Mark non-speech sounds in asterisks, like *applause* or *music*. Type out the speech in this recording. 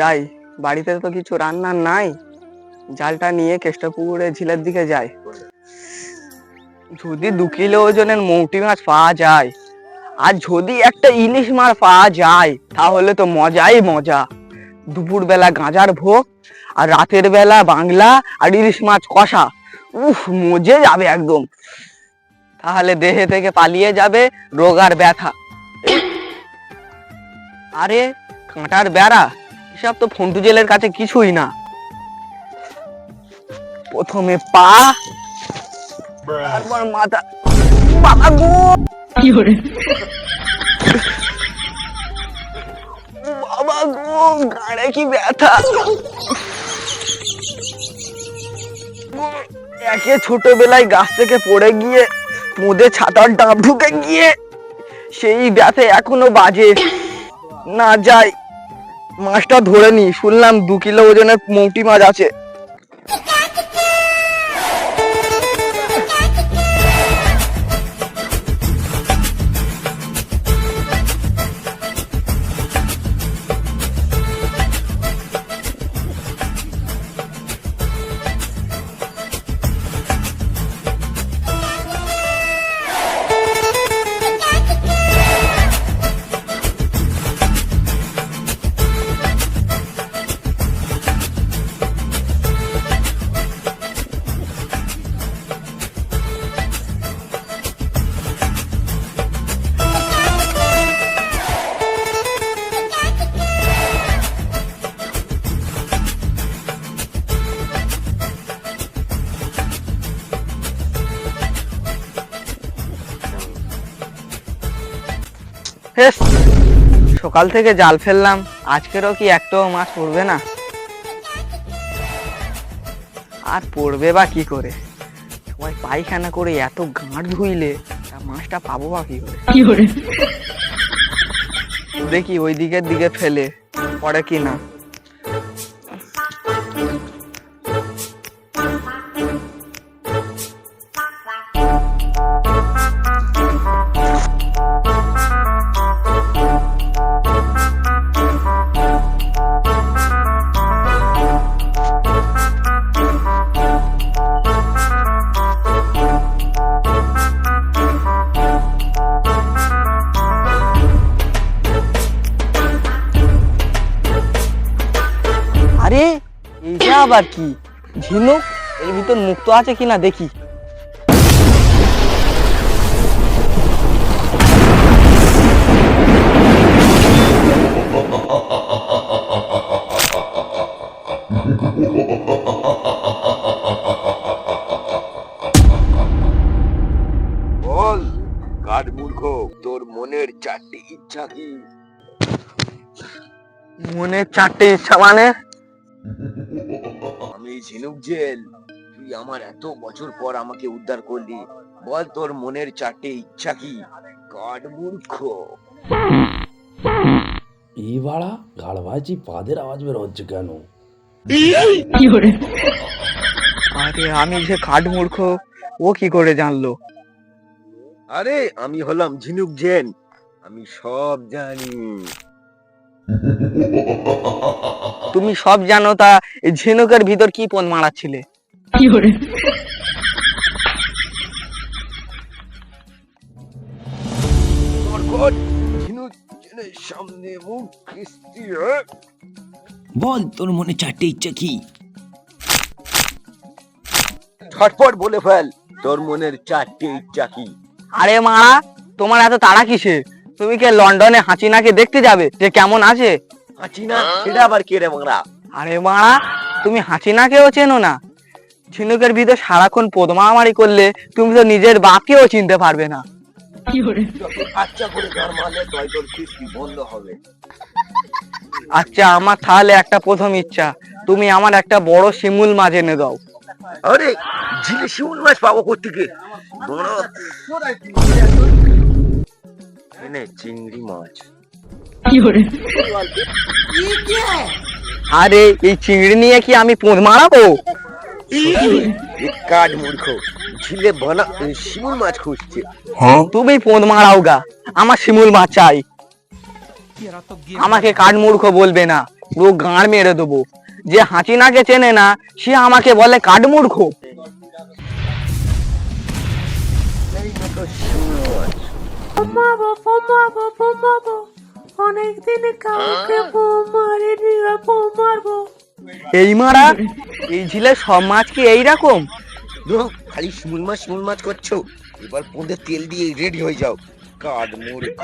যাই, বাড়িতে তো কিছু রান্নার নাই। জালটা নিয়ে কেষ্টপুকুরে ঝিলের দিকে যাই। যদি দু কিলো ওজনের মৌটি মাছ পাওয়া যায়, আর যদি একটা ইলিশ মাছ পাওয়া যায়, তাহলে তো মজাই মজা। দুপুর বেলা গাঁজার ভোগ, আর রাতের বেলা বাংলা আর ইলিশ মাছ কষা। উফ, মজে যাবে একদম। তাহলে দেহে থেকে পালিয়ে যাবে রোগ আর ব্যথা। আরে, কাঁটার বেড়া এসব তো ফন্টু জেলের কাছে কিছুই না। প্রথমে পা তারপর মাথা। বাবা! গো বাবা গো গাড়ে কি ব্যথা? একে ছোটবেলায় গাছ থেকে পড়ে গিয়ে মুদে ছাতার ডাব ঢুকে গিয়ে সেই ব্যথা এখনও বাজে। না যাই মাছটা ধরে নি শুনলাম দু কিলো ওজনের মৌটি মাছ আছে। হেস, সকাল থেকে জাল ফেললাম। আজকেরও কি একটাও মাছ পড়বে না? আর পড়বে বা কি করে? সবাই পায়খানা করে এত গাঁট ধুইলে মাছটা পাবো বা কি করে? দেখি ওই দিকের দিকে ফেলে পড়ে কি না। আরে এইটা আবার কি? ঝিনুক? এর ভিতর মুক্ত আছে কিনা দেখি। বল কাঠ মূর্খ? তোর মনের চারটি ইচ্ছা কি? মনে চারটে ইচ্ছা মানে? ঝিনুক জেল তুই আমার এত বছর পর আমাকে উদ্ধার করলি। বল তোর মনের চারটে ইচ্ছা কি? কাঠ মূর্খ। এই বাড়া গাড়বাজি পাদের আওয়াজ বের হচ্ছে কেন? আরে আমি কাঠ মূর্খ ও কি করে জানলো? আরে আমি হলাম ঝিনুক জেন আমি সব জানি। *laughs* তুমি সব জানো তা ঝিনুকের ভিতর কি পণ মারাচ্ছিলে? হ্যাঁ? বল তোর মনে চারটে ইচ্ছা কি? ঝটপট বলে ফেল তোর মনের চারটে ইচ্ছা কি? আরে মারা তোমার এত তাড়া কিসে? তুমি কে লন্ডনে হাঁচিনাকে দেখতে যাবে যে কেমন আছে? আছি না সেটা আবার কে রে বাংলা আরে মারা তুমি হাঁচিনাকেও চেনো না। ঝিনুকের ভিতর সারাক্ষণ পদমামারি করলে তুমি তো নিজের বাপকেও চিনতে পারবে না। আচ্ছা করে ধর মারলে তয় তোর খিস্তি বন্ধ হবে। আচ্ছা আমার তাহলে একটা প্রথম ইচ্ছা। তুমি আমার একটা বড় শিমুল মাছ এনে দাও। আরে ঝিলে শিউল মাছ পাবো কোথেকে বড়। চিংড়ি মাছ। আরে এই চিংড়ি নিয়ে কি আমি পোঁদ মারাবো? এক কাঠ মূর্খ ঝিলে বনা শিউল মাছ খুঁজছে। তুমি পোঁদ মারাও গা আমার শিমুল মাছ চাই। আমাকে কাঠ মূর্খ বলবে না পুরো গাঁড় মেরে দেবো। যে হাঁচিনাকে চেনে না সে আমাকে বলে কাঠমূর্খ Fumavo, fumavo, fumavo. অনেকদিন কাউকে মারিনি ফোন মারবো এই মারা এই ঝিলে সব মাছ কি এইরকম? ধুরো, খালি শিমুল মাছ শিমুল মাছ করছ। এবার পোঁদে তেল দিয়ে রেডি হয়ে যাও। কাঠ মূর্খ